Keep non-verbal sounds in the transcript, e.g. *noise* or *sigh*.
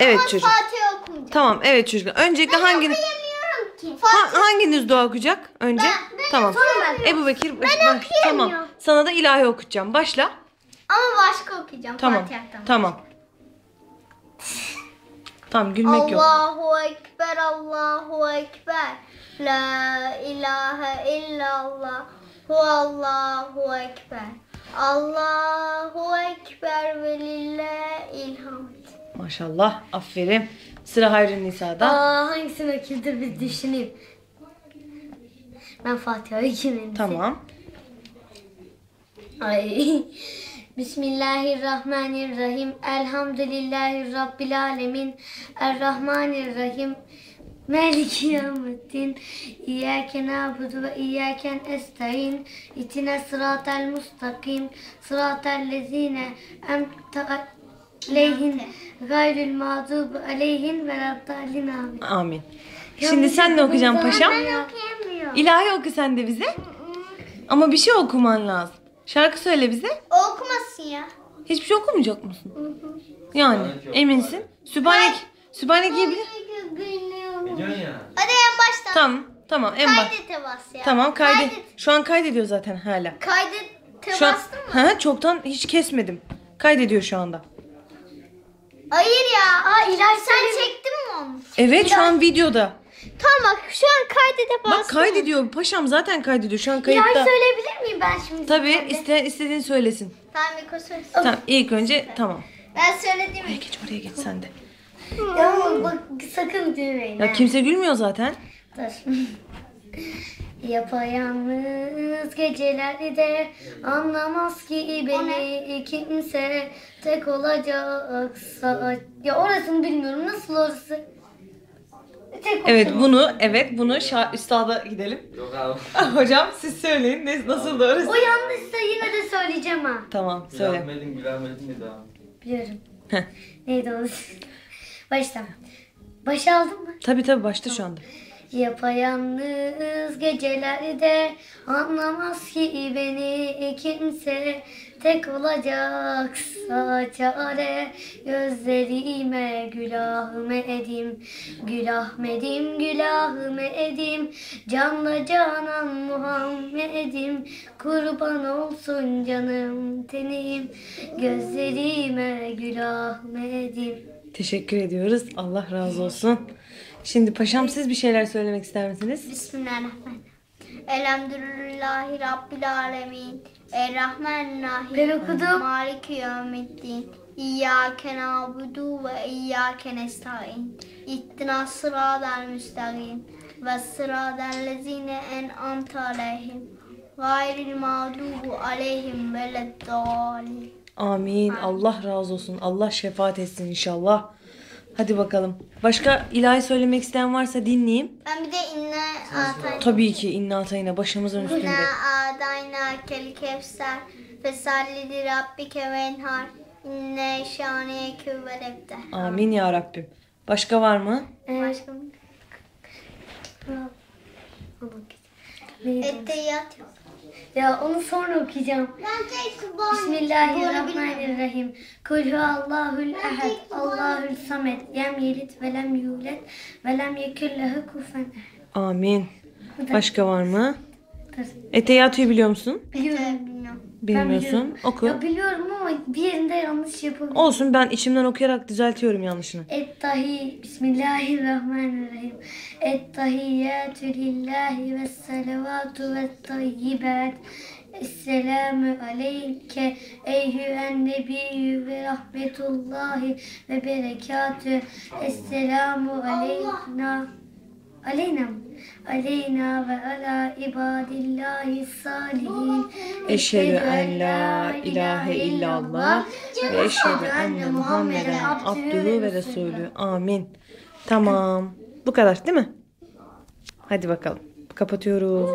Evet Ama çocuk. Fatiha okumayacağım. Tamam evet çocuklar. Öncelikle hanginiz Okuyamıyorum ki. ha, hanginiz dua okuyacak önce? Ben- ben tamam. ben. Ebu Bekir baş- Ben baş- Tamam. okuyamıyorum. Sana da ilahi okutacağım. Başla. Ama başka okuyacağım. Tamam. Fatiha'dan. Tamam. Tamam gülmek yok. Allahu Ekber, Allahu Ekber. La ilahe illallah. Huvallahu Ekber. Allahu Ekber ve lillahil hamd. Maşallah. Aferin. Sıra Hayrun Nisa'da. Aa, hangisini okuydur bir düşüneyim. Ben Fatiha'yı okuyayım. Tamam. Ay. *laughs* Bismillahirrahmanirrahim. Elhamdülillahi Rabbil alemin. Errahmanirrahim. Maliki yevmiddin. İyyâke na'budu ve iyyâke nestaîn. İhtine sıratel mustakim. Sıratel lezîne emte aleyhin gayril mağdubu aleyhin ve raddallin amin. Amin. Şimdi sen de okuyacaksın paşam. Ben okuyamıyorum. İlahi oku sen de bize. Ama bir şey okuman lazım. Şarkı söyle bize. Okumasın ya. Hiçbir şey okumayacak mısın? Yani eminsin. Sübhanek. Sübhaneke'yi bilir. Biliyorsun ya. Hadi en baştan. Tamam. Tamam en baş. Kaydete bas ya. Tamam kaydet. Kaydet. Şu an kaydediyor zaten hala. Kaydete Şu an bastın mı? Hı, çoktan hiç kesmedim. Kaydediyor şu anda. Hayır ya. Aa, ilaç Sen çektin mi onu? Evet şu an videoda. Tamam bak şu an kaydete bastım. Bak kaydediyor. Paşam zaten kaydediyor. Şu an İlaç kayıtta. söyleyebilir miyim ben şimdi? Tabii sende? iste, istediğini söylesin. Tamam Miko söylesin. Tamam ilk önce tamam. Ben söyledim. Oraya geç oraya geç sen de. Ya ama bak sakın gülmeyin. Ya ha. kimse gülmüyor zaten. Dur. Yapayalnız gecelerde anlamaz ki beni kimse tek olacaksa. Ya orasını bilmiyorum. Nasıl orası? Tek Evet olsun. bunu evet bunu şa- üstada gidelim. Yok abi. *laughs* Hocam siz söyleyin ne, nasıl doğrusu. O yanlışsa yine de söyleyeceğim ha. Tamam söyle. Ahmet'in Gül Ahmet'in dedi abi. Biliyorum. Heh. Neydi o? Baştan. Baş aldın mı? Tabii tabii başta şu anda. Yapayalnız gecelerde anlamaz ki beni kimse. Tek olacaksa çare gözlerime gülahme edim gülahmedim gülahme edim. Canla canan Muhammed'im kurban olsun canım tenim. Gözlerime gülahme edim Teşekkür ediyoruz. Allah razı olsun. Şimdi paşam siz bir şeyler söylemek ister misiniz? Bismillahirrahmanirrahim. Elhamdülillahi Rabbil alemin. Errahmanirrahim. Ben okudum. Maliki yevmiddin. İyyâke na'budu ve iyyâke nestaîn. İhtina sıradel müstakîm. Ve sıradel lezîne en'amte aleyhim. Gayril mağdubu aleyhim ve leddâlin. Amin. Allah razı olsun. Allah şefaat etsin inşallah. Hadi bakalım. Başka ilahi söylemek isteyen varsa dinleyeyim. Ben bir de inne atayna. Tabii ki inna atayına başımızın üstünde. İnna adayna kel kevser. Fesalli li rabbike venhar. İnne şaniyeke vel ebter. Amin ya Rabbim. Başka var mı? Başka mı? Ettehiyat yok. Ya onu sonra okuyacağım. Ben tek Bismillahirrahmanirrahim. Kul huwallahul ehad. Allahul samed. Lem yelit ve lem yulet ve lem yekul lehu kufen. Amin. Başka var mı? Eteyatü'yü biliyor musun? Biliyorum. Bilmiyorum. Bilmiyorsun. Oku. Ya biliyorum ama bir yerinde yanlış yapabilirim. Olsun ben içimden okuyarak düzeltiyorum yanlışını. Ettahi Bismillahirrahmanirrahim. Ettahiyyatü lillahi ve salavatu ve tayyibat. Esselamu aleyke eyyühen nebiyyü ve rahmetullahi ve berekatü. Esselamu aleyna. Aleyna? Aleyna ve ala ibadillahi salihin. Eşhedü en la ilahe illallah ve eşhedü enne Muhammeden abdühü ve resulü. Amin. Tamam. Bu kadar değil mi? Hadi bakalım. Kapatıyoruz.